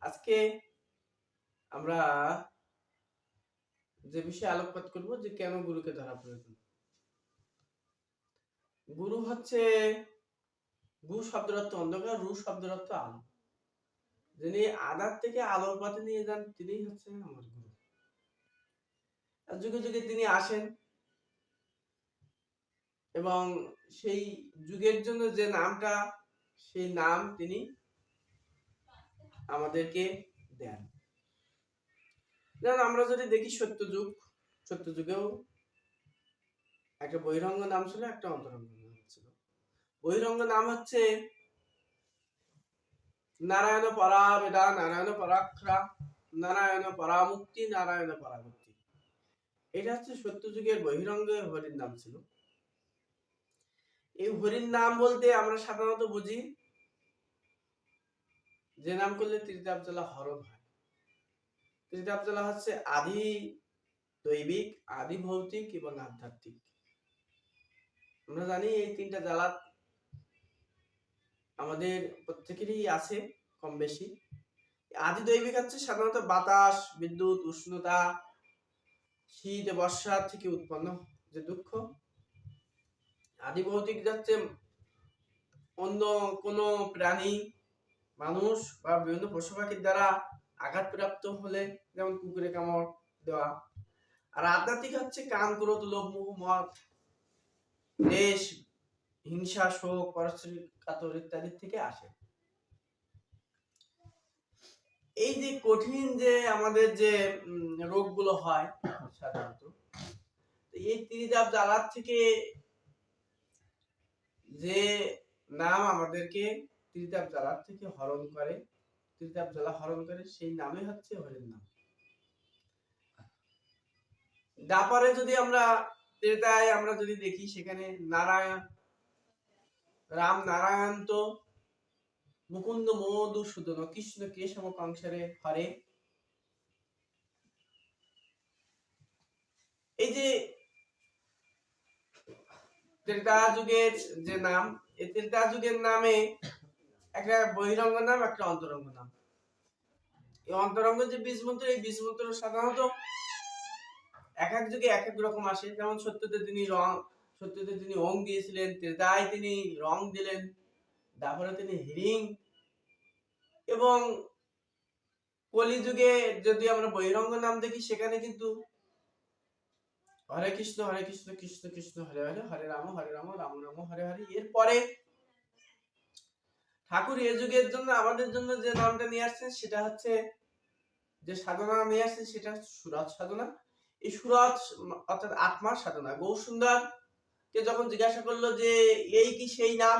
আজকে আমরা যে বিষয়ে আলোকপাত করব, যে কেন গুরুকে ধরা প্রয়োজন? গুরু হচ্ছে, গু শব্দের অর্থ অন্ধকার, রু শব্দের অর্থ আলো। যিনি আধার থেকে আলোর পথে নিয়ে যান তিনি হচ্ছে আমার গুরু। যুগে যুগে তিনি আসেন এবং সেই যুগের জন্য যে নামটা, সেই নাম তিনি আমাদেরকে দেন। যেমন আমরা যদি দেখি সত্যযুগ সত্যযুগেও একটা বহিরঙ্গ নাম ছিল, একটা অন্তরঙ্গ নাম ছিল। বহিরঙ্গ নাম হচ্ছে নারায়ণ পরা বেদা নারায়ণ পরাক্ষরা নারায়ণ পরামুক্তি নারায়ণ পরামুক্তি এটা হচ্ছে সত্যযুগের বহিরঙ্গ হরির নাম ছিল। এই হরির নাম বলতে আমরা সাধারণত বুঝি যে নাম করলে ত্রিতাপ জেলা হরণ হয়। ত্রিতাপ জেলা হচ্ছে আদি দৈবিক, আদি ভৌতিক এবং আধ্যাত্মিক। আমরা জানি এই তিনটা জ্বালা আমাদের প্রত্যেকেরই আছে, কম বেশি। আদি দৈবিক হচ্ছে সাধারণত বাতাস, বিদ্যুৎ, উষ্ণতা, শীত, বর্ষা থেকে উৎপন্ন যে দুঃখ। আদি ভৌতিক যাচ্ছে অন্য কোনো প্রাণী মানুষ বা বিভিন্ন পশু পাখির দ্বারা আঘাতপ্রাপ্ত হলে, যেমন কুকুরে কামড় দেওয়া। আর আধ্যাত্মিক হচ্ছে কাম ক্রোধ, লোভ মদ দেশ, হিংসা, শোক পরশ্রী কাতর ইত্যাদি থেকে আসে। এই যে কঠিন যে আমাদের যে রোগগুলো হয় সাধারণত এই ত্রিজাব জ্বালার থেকে যে নাম আমাদেরকে ত্রিতাপ জ্বালার থেকে হরণ করে, ত্রিতাপ জ্বালা হরণ করে, সেই নামে হচ্ছে হরির নাম। দাপারে যদি আমরা ত্রেতায় আমরা যদি দেখি, সেখানে নারায়ণ, রাম নারায়ণ তো মুকুন্দ মধুসূদন কৃষ্ণ কেশব কংসরে হরে। এই যে ত্রেতা যুগের যে নাম, এই ত্রেতা যুগের নামে একটা বহিরঙ্গ নাম, একটা অন্তরঙ্গ নাম। এই অন্তরঙ্গ যে বীজ মন্ত্র এই বীজ মন্ত্র সাধারণত এক এক যুগে এক এক রকম আসে। যেমন সত্যতে তিনি রং সত্যতে তিনি ওং দিয়েছিলেন, ত্রেতায় তিনি রং দিলেন, তারপরে তিনি হিরিং এবং কলিযুগে যদি আমরা বহিরঙ্গ নাম দেখি, সেখানে কিন্তু হরে কৃষ্ণ হরে কৃষ্ণ কৃষ্ণ কৃষ্ণ, হরে হরে হরে রাম হরে রাম রাম রাম, হরে হরে। এরপরে ঠাকুর এ যুগের জন্য আমাদের জন্য যে নামটা নিয়ে আসছেন সেটা হচ্ছে যে সাধনা নিয়ে আসছেন সেটা হচ্ছে সুরজ সাধনা। এই সুরজ অর্থাৎ আত্মার সাধনা। গৌ সুন্দর কে যখন জিজ্ঞাসা করল যে এই কি সেই নাম?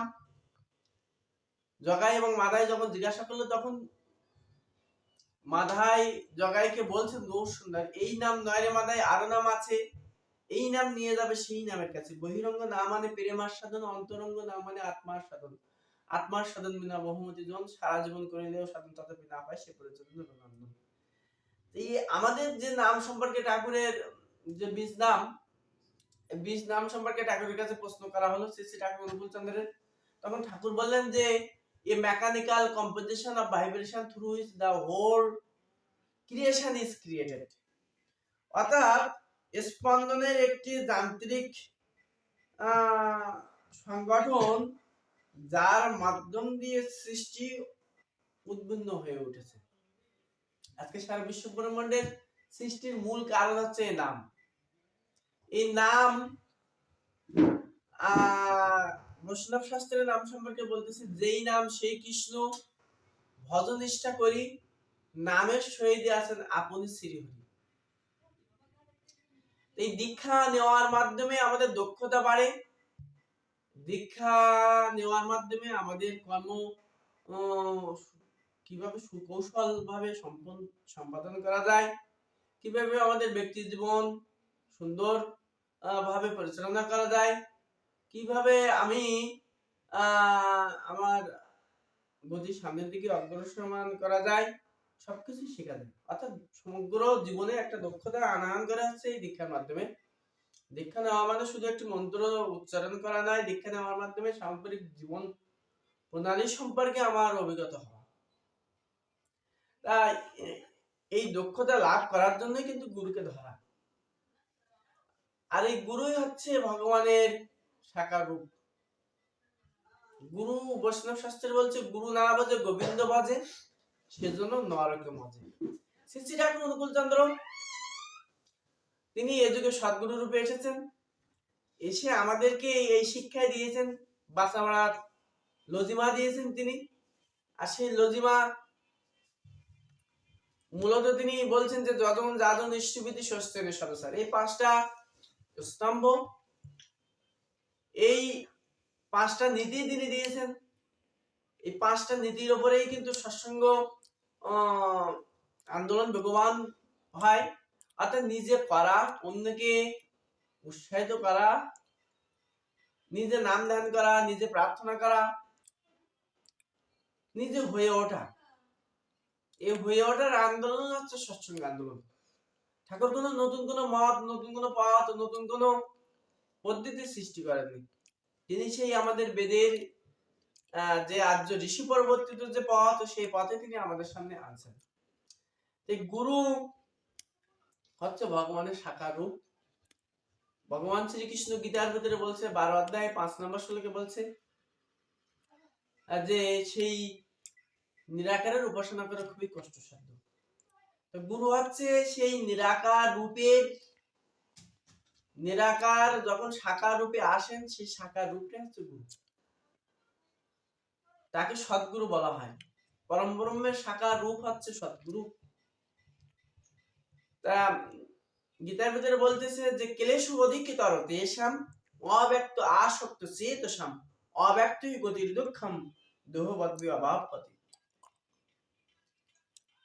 জগাই এবং মাদাই যখন জিজ্ঞাসা করল তখন মাধাই জগাইকে বলছেন গৌ সুন্দর এই নাম নয় রে মাদাই, আরও নাম আছে। এই নাম নিয়ে যাবে সেই নামের কাছে। বহিরঙ্গ নাম মানে প্রেমার সাধন, অন্তরঙ্গ নাম মানে আত্মার সাধন। আত্মার সাধন বিনা বহুমতি জন সারা জীবন করে করিলেও সাধন তথাপি না পায়, সে নন্দন এই আমাদের যে নাম সম্পর্কে ঠাকুরের যে বীজ নাম বীজ নাম সম্পর্কে ঠাকুরের কাছে প্রশ্ন করা হলো শ্রী ঠাকুর অনুকূল চন্দ্রের তখন ঠাকুর বললেন যে, a mechanical composition of vibration through is the whole creation is created অর্থাৎ স্পন্দনের একটি যান্ত্রিক সংগঠন যার মাধ্যম দিয়ে সৃষ্টি উদ্বুদ্ধ হয়ে উঠেছে। আজকে সারা বিশ্ব ব্রহ্মাণ্ডের সৃষ্টির মূল কারণ হচ্ছে এই নাম। এই নাম বৈষ্ণব শাস্ত্রের নাম সম্পর্কে বলতেছে, যেই নাম সেই কৃষ্ণ ভজনিষ্ঠা করি, নামের সহিত আছেন আপনি শ্রীহরি। এই দীক্ষা নেওয়ার মাধ্যমে আমাদের দক্ষতা বাড়ে। দীক্ষা নেওয়ার মাধ্যমে আমাদের কর্ম কীভাবে সুকৌশল ভাবে সম্পাদন করা যায়, কীভাবে আমাদের ব্যক্তি জীবন সুন্দর ভাবে পরিচালনা করা যায়, কীভাবে আমি আমার গতি সামনের দিকে অগ্রসরমান করা যায় সবকিছু শেখা যায় অর্থাৎ সমগ্র জীবনে একটা দক্ষতা আনয়ন করা হচ্ছে এই দীক্ষার মাধ্যমে। দীক্ষা নেওয়া মানে শুধু একটি মন্ত্র উচ্চারণ করা নয়, দীক্ষা নেওয়ার মাধ্যমে সাম্প্রতিক জীবন প্রণালী সম্পর্কে আমার অভিজ্ঞতা হওয়া। তাই এই দক্ষতা লাভ করার জন্যই কিন্তু গুরুকে ধরা। আর এই গুরুই হচ্ছে ভগবানের সাকার রূপ। গুরু বৈষ্ণব শাস্ত্রে বলছে, গুরু না বাজে গোবিন্দ বাজে। সেজন্য নরকে মজে। শ্রী ঠাকুর অনুকূল চন্দ্র তিনি এ যুগে সদ্গুরু রূপে এসেছেন। এসে আমাদেরকে এই শিক্ষায় দিয়েছেন বাঁচা লজিমা দিয়েছেন তিনি। আর সেই লজিমা মূলত তিনি বলছেন যে, যজন যাজন ইষ্টবিধি স্বস্তেনের সদস্য এই পাঁচটা স্তম্ভ, এই পাঁচটা নীতি তিনি দিয়েছেন। এই পাঁচটা নীতির উপরেই কিন্তু সৎসঙ্গ আন্দোলন ভগবান হয়। অর্থাৎ নিজে করা, অন্যকে উৎসাহিত করা, নিজে নাম ধ্যান করা, নিজে প্রার্থনা করা, নিজে হয়ে ওঠা। এই হয়ে ওঠার আন্দোলন হচ্ছে সৎসঙ্গ আন্দোলন। ঠাকুর কোনো নতুন কোনো মত, নতুন কোনো পথ, নতুন কোনো পদ্ধতি সৃষ্টি করেননি। তিনি সেই আমাদের বেদের যে আর্য ঋষি পরবর্তীত যে পথ, সেই পথে তিনি আমাদের সামনে আনছেন। গুরু হচ্ছে ভগবানের সাকার রূপ। ভগবান শ্রীকৃষ্ণ গীতার ভিতরে বলছে, বারো অধ্যায় পাঁচ নম্বর শ্লোকে বলছে, যে সেই নিরাকারের উপাসনা করা খুবই কষ্টসাধ্য। তো গুরু হচ্ছে সেই নিরাকার রূপের নিরাকার যখন শাখা রূপে আসেন, সেই সাকার রূপটা হচ্ছে গুরু। তাকে সদ্গুরু বলা হয়। পরম ব্রহ্মের সাকার রূপ হচ্ছে সদ্গুরু। তা, গীতার ভিতরে বলতেছে যে, ক্লেশ অধিকতর অব্যক্ত আসক্ত চেতসাম অব্যক্তই গতির দুঃখম দেহ বদ্বি অভাব পতি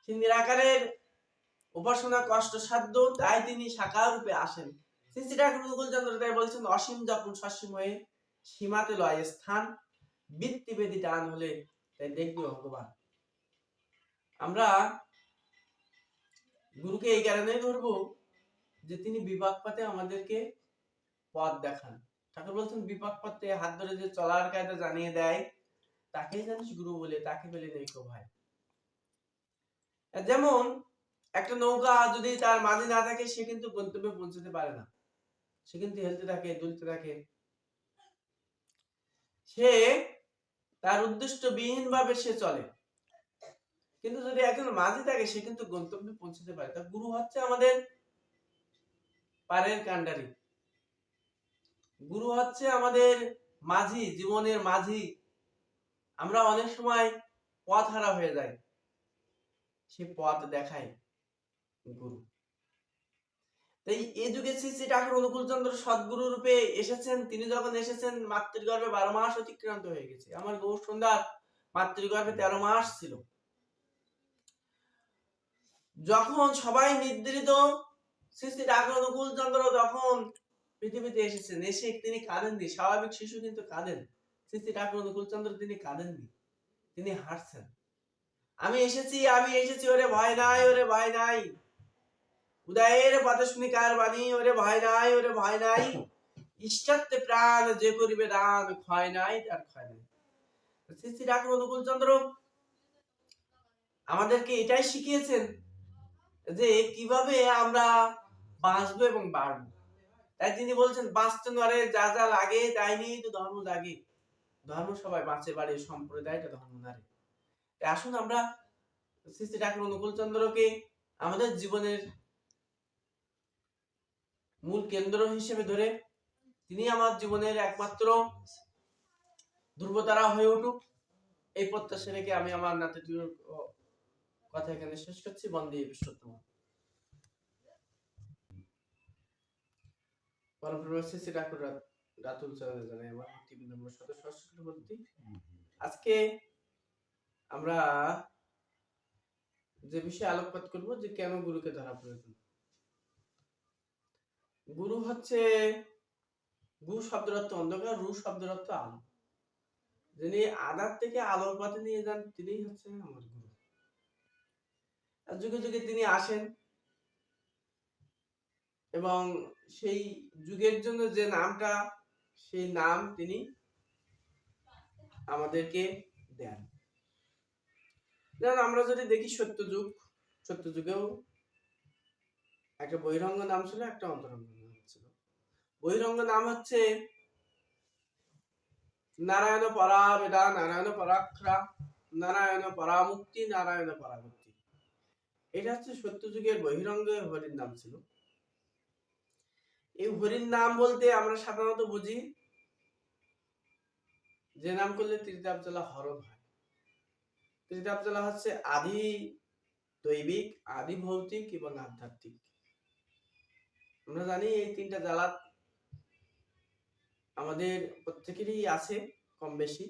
সেই নিরাকারের উপাসনা কষ্ট সাধ্য, তাই তিনি সাকার রূপে আসেন। শ্রী শ্রী ঠাকুর অনুকূলচন্দ্র তাই বলছেন, অসীম যখন সসীম হয়ে সীমাতে লয় স্থান বৃত্তি বেদি টান হলে তাই দেখবি ভগবান। আমরা গুরুকে এই কারণেই ধরবো যে তিনি বিপাক পথে আমাদেরকে পথ দেখান। ঠাকুর বলছেন, বিপাক পথে হাত ধরে যে চলার কায়দা জানিয়ে দেয়, তাকেই জানিস গুরু বলে, তাকে পেলে নেই ভাই। যেমন একটা নৌকা যদি তার মাঝে না থাকে, সে কিন্তু গন্তব্যে পৌঁছতে পারে না। সে কিন্তু হেলতে থাকে, দুলতে থাকে। সে তার উদ্দেশ্য বিহীন ভাবে সে চলে। কিন্তু যদি একজন মাঝি থাকে, সে কিন্তু গন্তব্যে পৌঁছতে পারে। তা গুরু হচ্ছে আমাদের পারের কান্ডারি গুরু হচ্ছে আমাদের মাঝি, জীবনের মাঝি। আমরা অনেক সময় পথ হারা হয়ে যাই। সে পথ দেখায় গুরু। তাই যুগে শ্রী শ্রী ঠাকুর অনুকূল চন্দ্র সদ্গুরু রূপে এসেছেন। তিনি যখন এসেছেন, মাতৃগর্ভে বারো মাস অতিক্রান্ত হয়ে গেছে। আমার গৌর সন্ধ্যার মাতৃগর্ভে তেরো মাস ছিল। যখন সবাই শ্রী শ্রী ঠাকুর যখন পৃথিবীতে এসেছেন। এসে তিনি কাঁদেননি। স্বাভাবিক শিশু কিন্তু কাঁদেন। শ্রী শ্রী ঠাকুর অনুকূল চন্দ্র তিনি কাঁদেননি। তিনি হাসছেন আমি এসেছি আমি এসেছি, ওরে ভয় নাই, ওরে ভয় নাই। উদয়ের পথে বাণী? ওরে ভয় নাই, ওরে ভয় নাই। ইষ্টাত্তে প্রাণ যে করিবে দান, ক্ষয় নাই তার ক্ষয় নাই। শ্রী শ্রী ঠাকুর অনুকূল চন্দ্র আমাদেরকে এটাই শিখিয়েছেন যে কীভাবে আমরা বাঁচবো এবং বাড়বো। তাই তিনি বলছেন, বাঁচতে নরে যা যা লাগে তাই নিয়েই তো ধর্ম জাগে। ধর্ম সবাই বাঁচে, বাড়ে, সম্প্রদায়টা ধর্ম নারে আসুন আমরা শ্রী শ্রী ঠাকুর অনুকূল চন্দ্রকে আমাদের জীবনের মূল কেন্দ্র হিসেবে ধরে তিনি আমার জীবনের একমাত্র ধ্রুবতারা হয়ে উঠুক। এই প্রত্যাশা রেখে আমি আমার নাতিটির কথা এখানে শেষ করছি। বন্দে বিশ্বতম আজকে আমরা যে বিষয়ে আলোকপাত করব যে কেন গুরুকে ধরা প্রয়োজন? গুরু হচ্ছে গু শব্দের অর্থ অন্ধকার রু শব্দের অর্থ আলো। যিনি আধার থেকে আলোর পথে নিয়ে যান, তিনিই হচ্ছেন আমার গুরু। যুগে যুগে তিনি আসেন। এবং সেই যুগের জন্য যে নামটা, সেই নাম তিনি আমাদেরকে দেন। যেমন আমরা যদি দেখি সত্যযুগ, সত্যযুগেও একটা বহিরঙ্গ নাম ছিল, একটা অন্তরঙ্গ নাম ছিল। বহিরঙ্গ নাম হচ্ছে নারায়ণ পরাবেদা, নারায়ণ পরাক্ষরা নারায়ণ পরামুক্তি নারায়ণ পরামুক্তি এটা হচ্ছে সত্যযুগের বহিরঙ্গ হরির নাম ছিল। এই হরির নাম বলতে আমরা সাধারণত বুঝি যে নাম করলে ত্রিতাপ জেলা হরণ হয়। ত্রিতাপ জেলা হচ্ছে আদি দৈবিক, আদি ভৌতিক এবং আধ্যাত্মিক। আমরা জানি এই তিনটা জ্বালা আমাদের প্রত্যেকেরই আছে, কম বেশি।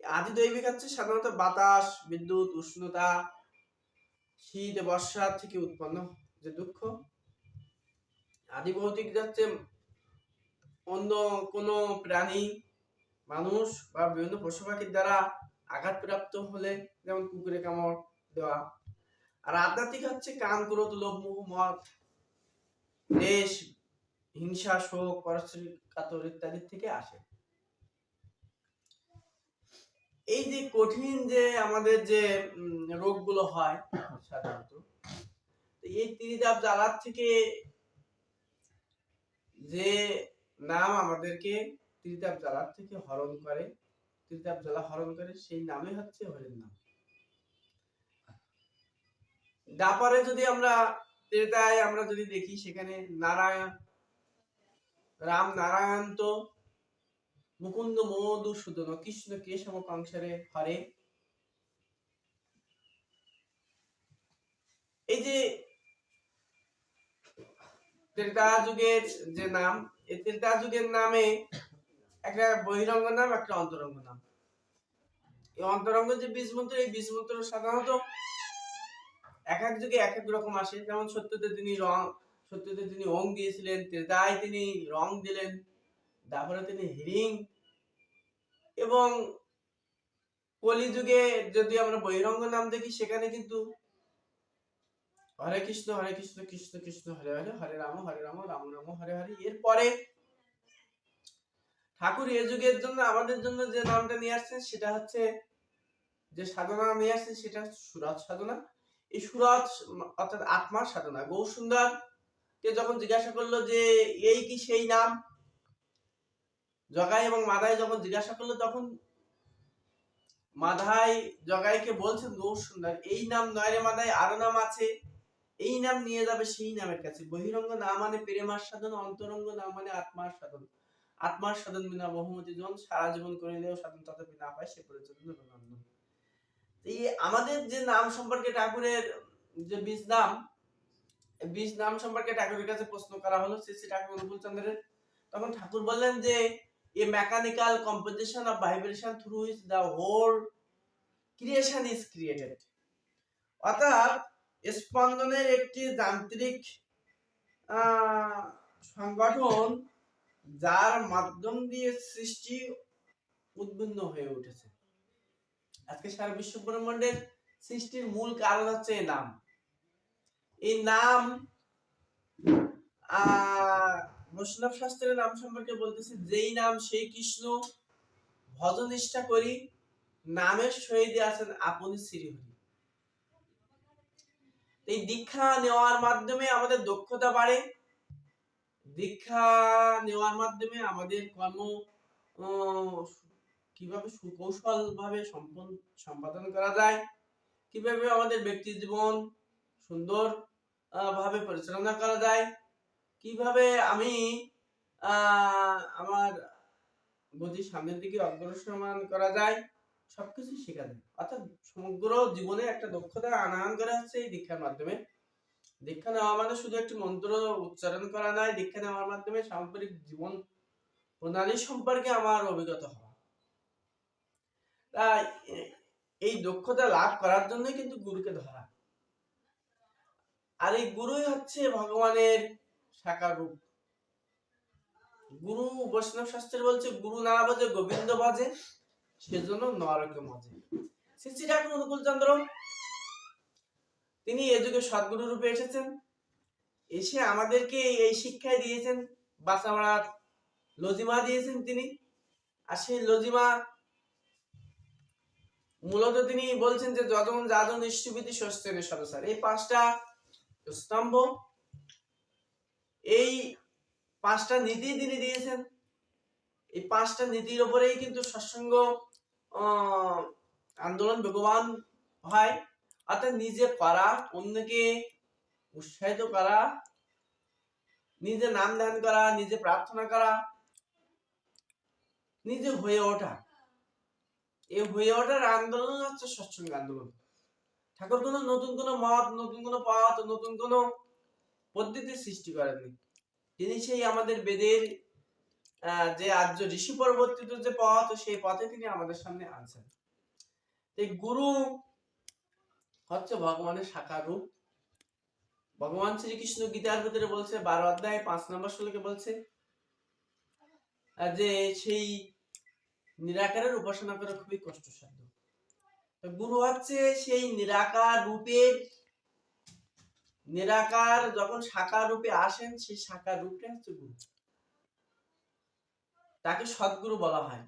আদি দৈবিক হচ্ছে সাধারণত বাতাস, বিদ্যুৎ, উষ্ণতা, শীত, বর্ষা থেকে উৎপন্ন যে দুঃখ। আদি ভৌতিক যাচ্ছে অন্য কোনো প্রাণী, মানুষ বা বিভিন্ন পশু পাখির দ্বারা আঘাতপ্রাপ্ত হলে, যেমন কুকুরে কামড় দেওয়া। আর আধ্যাত্মিক হচ্ছে কান, ক্রোধ, লোভ, মোহ, মদ দেশ, হিংসা, শোক, পারস্পরিক কাতর ইত্যাদি থেকে আসে। এই যে কঠিন যে আমাদের যে রোগগুলো হয় সাধারণত এই ত্রিদাব জ্বালার থেকে যে নাম আমাদেরকে ত্রিতাপ জ্বালার থেকে হরণ করে ত্রিতাপ জ্বালা হরণ করে সেই নামে হচ্ছে হরির নাম। দাপারে যদি আমরা ত্রেতায় আমরা যদি দেখি সেখানে নারায়ণ, রাম নারায়ণ তো মুকুন্দ মধুসূদন কৃষ্ণ কেশব কংসরে হরে। এই যে ত্রেতা যুগের যে নাম, এই ত্রেতা যুগের নামে একটা বহিরঙ্গ নাম, একটা অন্তরঙ্গ নাম। এই অন্তরঙ্গ যে বীজ মন্ত্র এই বীজ মন্ত্র সাধারণত এক এক যুগে এক এক রকম আসে। যেমন সত্যতে তিনি রং, সত্যতে তিনি ওং দিয়েছিলেন, ত্রেতায় তিনি রং দিলেন, তারপরে তিনি হিরিং এবং কলিযুগে যদি আমরা বহিরঙ্গ নাম দেখি, সেখানে কিন্তু হরে কৃষ্ণ হরে কৃষ্ণ কৃষ্ণ কৃষ্ণ, হরে হরে হরে রাম হরে রাম রাম রাম, হরে হরে। এরপরে ঠাকুর এ যুগের জন্য আমাদের জন্য যে নামটা নিয়ে আসছেন, সেটা হচ্ছে যে সাধনা নিয়ে আসছেন, সেটা সুরাজ সাধনা। এই সুরত অর্থাৎ আত্মার সাধনা। গৌ সুন্দর কে যখন জিজ্ঞাসা করল যে, এই কি সেই নাম? জগাই এবং মাদাই যখন জিজ্ঞাসা করল, তখন মাধাই জগাইকে বলছেন গৌর সুন্দর এই নাম নয় মাদাই, আরও নাম আছে। এই নাম নিয়ে যাবে সেই নামের কাছে। বহিরঙ্গ নাম মানে প্রেমার সাধন, অন্তরঙ্গ নাম মানে আত্মার সাধন। আত্মার সাধন বিনা বহুমতি জন সারা জীবন করে সাধন তথাপি না পায়, সে পরিচয় নন্দন এই আমাদের যে নাম সম্পর্কে ঠাকুরের যে বীজ নাম বীজ নাম সম্পর্কে ঠাকুরের কাছে প্রশ্ন করা হলো শ্রী শ্রী ঠাকুর অনুকূল তখন ঠাকুর বললেন যে a mechanical composition of vibration through which the whole creation is created. অর্থাৎ স্পন্দনের একটি যান্ত্রিক সংগঠন যার মাধ্যম দিয়ে সৃষ্টি উদ্বুদ্ধ হয়ে উঠেছে। আজকে সারা বিশ্ব ব্রহ্মাণ্ডের সৃষ্টির মূল কারণ হচ্ছে এই নাম। এই নাম বৈষ্ণব শাস্ত্রের নাম সম্পর্কে বলতেছে, যেই নাম সেই কৃষ্ণ ভজনিষ্ঠা করি, নামের সহিত আছেন আপনি শ্রীহরি। এই দীক্ষা নেওয়ার মাধ্যমে আমাদের দক্ষতা বাড়ে। দীক্ষা নেওয়ার মাধ্যমে আমাদের কর্ম কীভাবে সুকৌশল ভাবে সম্পাদন করা যায়, কীভাবে আমাদের ব্যক্তি জীবন সুন্দর ভাবে পরিচালনা করা যায়, কীভাবে আমি আমার গতি সামনের দিকে অগ্রসরমান করা যায়, সবকিছু শেখা যায়। অর্থাৎ সমগ্র জীবনে একটা দক্ষতা আনয়ন করা হচ্ছে এই দীক্ষার মাধ্যমে। দীক্ষা নেওয়া মানে শুধু একটি মন্ত্র উচ্চারণ করা নয়, দীক্ষা নেওয়ার মাধ্যমে সামগ্রিক জীবন প্রণালী সম্পর্কে আমার অভিজ্ঞতা এ- এই দক্ষতা লাভ করার জন্যই কিন্তু গুরুকে ধরা। আর এই গুরুই হচ্ছে ভগবানের সাকার রূপ। গুরু বৈষ্ণব শাস্ত্রে বলছে, গুরু না বাজে, গোবিন্দ বাজে, সেজন্য নরকে মজে। শ্রী ঠাকুর অনুকূল চন্দ্র তিনি এ যুগে সদ্গুরু রূপে এসেছেন। এসে আমাদেরকে এই শিক্ষায় দিয়েছেন বাসামারার লজিমা দিয়েছেন তিনি। আর সেই লজিমা মূলত তিনি বলছেন যে যজন যাজন ইষ্টবিধি স্বস্তের সদস্যার এই পাঁচটা স্তম্ভ, এই পাঁচটা নীতি তিনি দিয়েছেন। এই পাঁচটা নীতির উপরেই কিন্তু সৎসঙ্গ আন্দোলন ভগবান হয়। অর্থাৎ নিজে করা, অন্যকে উৎসাহিত করা, নিজে নাম ধ্যান করা, নিজে প্রার্থনা করা, নিজে হয়ে ওঠা। এই হয়ে ওঠার আন্দোলন হচ্ছে সৎসঙ্গ আন্দোলন। ঠাকুর, কোনো নতুন কোনো মত, নতুন কোনো পথ, নতুন কোনো সৃষ্টি করেননি। তিনি সেই আমাদের বেদের যে আর্য ঋষি যে পথ, সেই পথে তিনি আমাদের সামনে আনছেন। এই গুরু হচ্ছে ভগবানের সাকার রূপ। ভগবান শ্রীকৃষ্ণ গীতার ভিতরে বলছে, বারো অধ্যায় পাঁচ নম্বর শ্লোকে বলছে যে সেই নিরাকারের উপাসনা করা খুবই কষ্টসাধ্য। গুরু হচ্ছে সেই নিরাকার রূপের নিরাকার যখন সাকার রূপে আসেন, সেই সাকার রূপটা হচ্ছে গুরু। তাকে সদ্গুরু বলা হয়।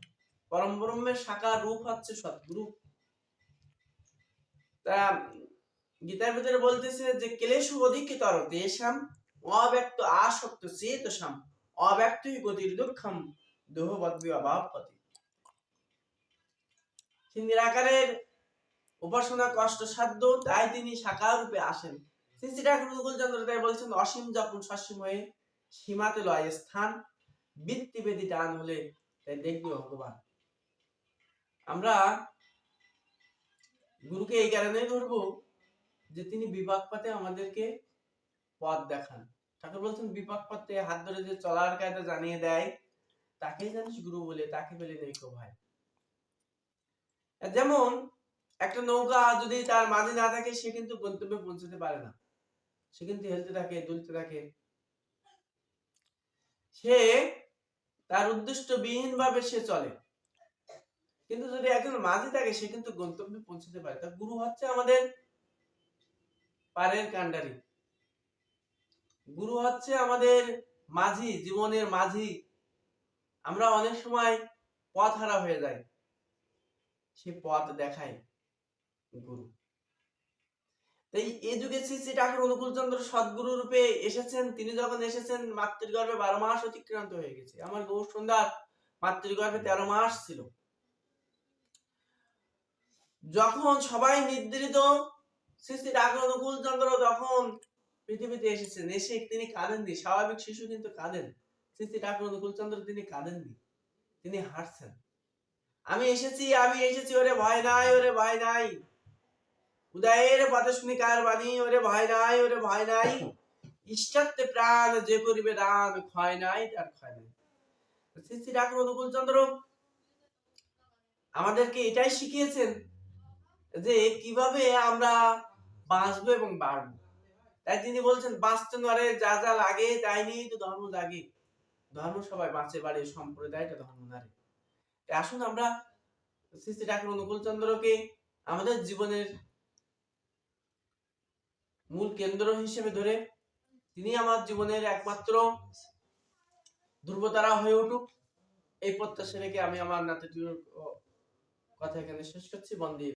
পরম ব্রহ্মের সাকার রূপ হচ্ছে সদ্গুরু। তা গীতার ভিতরে বলতেছে যে, ক্লেশ অধিকতর দেশাম, অব্যক্ত আসক্ত চেতসাম অব্যক্তই গতির দুঃখম, দেহবদ্বি অভাব পতি নিরাকারের উপাসনা কষ্ট সাধ্য তাই তিনি সাকার রূপে আসেন। শ্রী ঠাকুর অনুকূলচন্দ্র তাই বলছেন, অসীম যখন সসীম হয়ে সীমাতে লয় স্থান, বৃত্তি বেদি টান হলে তাই দেখবি ভগবান। আমরা গুরুকে এই কারণেই ধরবো যে তিনি বিপাক পথে আমাদেরকে পথ দেখান। ঠাকুর বলছেন, বিপাক হাত ধরে যে চলার কায়দা জানিয়ে দেয়, তাকেই জানিস গুরু বলে, তাকে বলে দেখো ভাই। যেমন একটা নৌকা যদি তার মাঝে না থাকে, সে কিন্তু গন্তব্যে পৌঁছতে পারে না। সে কিন্তু হেলতে থাকে, দুলতে থাকে। সে তার উদ্দেশ্য বিহীন ভাবে সে চলে। কিন্তু যদি একজন মাঝি থাকে, সে কিন্তু গন্তব্যে পৌঁছতে পারে। তা গুরু হচ্ছে আমাদের পারের কান্ডারি গুরু হচ্ছে আমাদের মাঝি, জীবনের মাঝি। আমরা অনেক সময় পথ হারা হয়ে যাই। সে পথ দেখায় গুরু। তাই এই যুগে শ্রী শ্রী ঠাকুর অনুকূল চন্দ্র সদ্গুরু রূপে এসেছেন। তিনি যখন এসেছেন, মাতৃগর্ভে বারো মাস অতিক্রান্ত হয়ে গেছে। আমার গৌর সুন্দর মাতৃগর্ভে তেরো মাস ছিল। যখন সবাই নির্ধারিত শ্রী শ্রী ঠাকুর অনুকূল চন্দ্র যখন পৃথিবীতে এসেছেন। এসে তিনি কাঁদেননি। স্বাভাবিক শিশু কিন্তু কাঁদেন। শ্রী শ্রী ঠাকুর অনুকূল চন্দ্র তিনি কাঁদেননি। তিনি হাসছেন আমি এসেছি আমি এসেছি, ওরে ভয় নাই, ওরে ভয় নাই। উদয়ের পথে শুনি কার বাণী, ওরে ভয় নাই, ওরে ভয় নাই। ইষ্টাত্তে প্রাণ যে করিবে দান, ক্ষয় নাই, তার ক্ষয় নাই। শ্রী শ্রী ঠাকুর অনুকূল চন্দ্র আমাদেরকে এটাই শিখিয়েছেন যে কীভাবে আমরা বাঁচবো এবং বাড়বো। তাই তিনি বলছেন, বাঁচতে নরে যা যা লাগে তাই নিয়েই তো ধর্ম লাগে ধর্ম সবাই বাঁচে, বাড়ে, সম্প্রদায়টা ধর্ম নারে আসুন আমরা শ্রী ঠাকুর অনুকূল চন্দ্রকে আমাদের জীবনের মূল কেন্দ্র হিসেবে ধরে তিনি আমার জীবনের একমাত্র ধ্রুবতারা হয়ে উঠুক। এই প্রত্যাশা রেখে আমি আমার নাতিটির কথা এখানে শেষ করছি। বন্দী